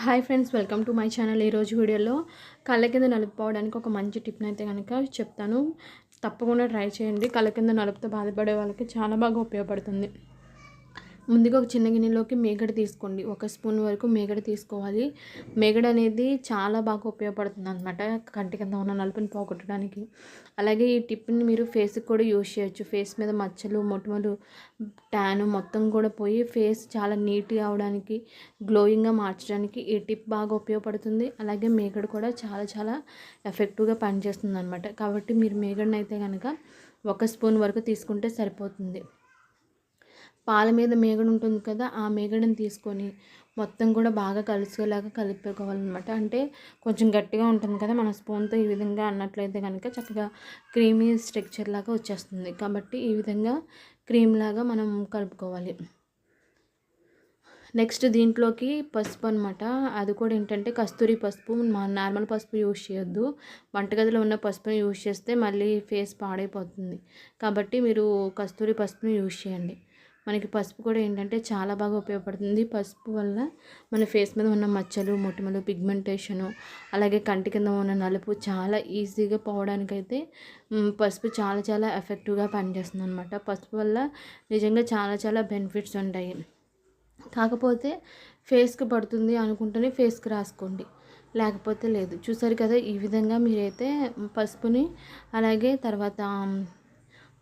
Hi friends welcome to my channel. ఈరోజు వీడియోలో కళ్ళ కింద నలుపుకోవడానికి ఒక మంచి టిప్ని అయితే కనుక చెప్తాను. తప్పకుండా ట్రై చేయండి. కళ్ళ కింద నలుపుతో బాధపడే వాళ్ళకి చాలా బాగా ఉపయోగపడుతుంది. ముందుగా ఒక చిన్న గిన్నెలోకి మేగడ తీసుకోండి. ఒక స్పూన్ వరకు మేగడ తీసుకోవాలి. మేగడ అనేది చాలా బాగా ఉపయోగపడుతుంది అనమాట కంటి కింద ఉన్న నలుపుని పోగొట్టడానికి. అలాగే ఈ టిప్ని మీరు ఫేస్కి కూడా యూజ్ చేయొచ్చు. ఫేస్ మీద మచ్చలు మొటిమలు ట్యాన్ మొత్తం కూడా పోయి ఫేస్ చాలా నీట్గా అవడానికి గ్లోయింగ్గా మార్చడానికి ఈ టిప్ బాగా ఉపయోగపడుతుంది. అలాగే మేగడ కూడా చాలా చాలా ఎఫెక్టివ్గా పనిచేస్తుంది అనమాట కాబట్టి మీరు మేగడనైతే అయితే కనుక ఒక స్పూన్ వరకు తీసుకుంటే సరిపోతుంది. పాల మీద మేగడ ఉంటుంది కదా ఆ మేగడని తీసుకొని మొత్తం కూడా బాగా కలిసేలాగా కలిపేసుకోవాలన్నమాట. అంటే కొంచెం గట్టిగా ఉంటుంది కదా మన స్పూన్తో ఈ విధంగా అన్నట్లయితే కనుక చక్కగా క్రీమీ స్ట్రక్చర్ లాగా వచ్చేస్తుంది. కాబట్టి ఈ విధంగా క్రీమ్ లాగా మనం కలుపుకోవాలి. నెక్స్ట్ దీంట్లోకి పసుపు అనమాట అది కూడా ఏంటంటే కస్తూరి పసుపు నార్మల్ పసుపు యూజ్ చేయొద్దు. వంటగదిలో ఉన్న పసుపుని యూజ్ చేస్తే మళ్ళీ ఫేస్ పాడైపోతుంది. కాబట్టి మీరు కస్తూరి పసుపుని యూజ్ చేయండి. మనకి పసుపు కూడా ఏంటంటే చాలా బాగా ఉపయోగపడుతుంది. పసుపు వల్ల మన ఫేస్ మీద ఉన్న మచ్చలు మొటిమలు పిగ్మెంటేషను అలాగే కంటి కింద ఉన్న నలుపు చాలా ఈజీగా పోవడానికైతే పసుపు చాలా చాలా ఎఫెక్టివ్గా పనిచేస్తుంది అనమాట పసుపు వల్ల నిజంగా చాలా చాలా బెనిఫిట్స్ ఉంటాయి. కాకపోతే ఫేస్కి పడుతుంది అనుకుంటేనే ఫేస్కి రాసుకోండి. లేకపోతే లేదు. చూసారు కదా ఈ విధంగా మీరైతే పసుపుని అలాగే తర్వాత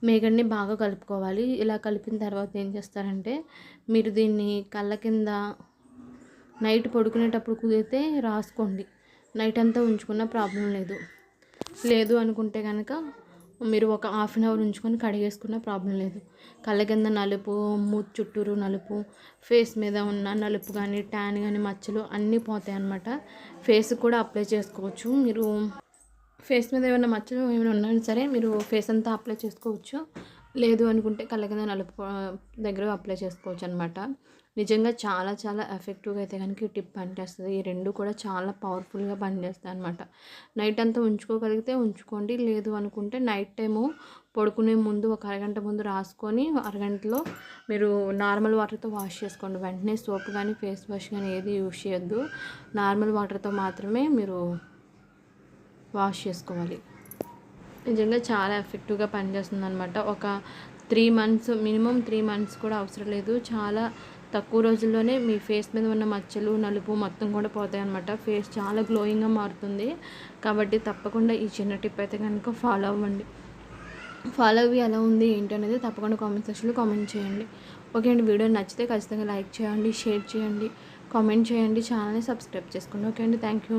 మేగడ్ని బాగా కలుపుకోవాలి. ఇలా కలిపిన తర్వాత ఏం చేస్తారంటే మీరు దీన్ని కళ్ళ కింద నైట్ పడుకునేటప్పుడు కుదిరితే రాసుకోండి. నైట్ అంతా ఉంచుకున్న ప్రాబ్లం లేదు. లేదు అనుకుంటే కనుక మీరు ఒక హాఫ్ అన్ అవర్ ఉంచుకొని కడిగేసుకున్న ప్రాబ్లం లేదు. కళ్ళ కింద నలుపు మూత్ చుట్టూరు నలుపు ఫేస్ మీద ఉన్న నలుపు కానీ ట్యాన్ కానీ మచ్చలు అన్నీ పోతాయి అన్నమాట ఫేస్ కూడా అప్లై చేసుకోవచ్చు. మీరు ఫేస్ మీద ఏమైనా మచ్చలు ఏమైనా ఉన్నా సరే మీరు ఫేస్ అంతా అప్లై చేసుకోవచ్చు. లేదు అనుకుంటే కళ్ళ కింద నలుపు దగ్గర అప్లై చేసుకోవచ్చు అనమాట నిజంగా చాలా చాలా ఎఫెక్టివ్గా అయితే కనుక ఈ టిప్ పనిచేస్తుంది. ఈ రెండు కూడా చాలా పవర్ఫుల్గా పనిచేస్తాయి అనమాట నైట్ అంతా ఉంచుకోగలిగితే ఉంచుకోండి. లేదు అనుకుంటే నైట్ టైము పడుకునే ముందు ఒక అరగంట ముందు రాసుకొని అరగంటలో మీరు నార్మల్ వాటర్తో వాష్ చేసుకోండి. వెంటనే సోప్ కానీ ఫేస్ వాష్ కానీ ఏది యూజ్ చేయొద్దు. నార్మల్ వాటర్తో మాత్రమే మీరు వాష్ చేసుకోవాలి. నిజంగా చాలా ఎఫెక్టివ్గా పనిచేస్తుంది అనమాట ఒక three months minimum three months కూడా అవసరం లేదు. చాలా తక్కువ రోజుల్లోనే మీ ఫేస్ మీద ఉన్న మచ్చలు నలుపు మొత్తం కూడా పోతాయి అనమాట ఫేస్ చాలా గ్లోయింగ్గా మారుతుంది. కాబట్టి తప్పకుండా ఈ చిన్న టిప్ అయితే కనుక ఫాలో అవ్వండి. ఫాలో అవి ఎలా ఉంది ఏంటి అనేది తప్పకుండా కామెంట్ సెక్షన్లో కామెంట్ చేయండి. ఓకే అండి వీడియో నచ్చితే ఖచ్చితంగా లైక్ చేయండి షేర్ చేయండి కామెంట్ చేయండి ఛానల్ని సబ్స్క్రైబ్ చేసుకోండి. ఓకే అండి థ్యాంక్ యూ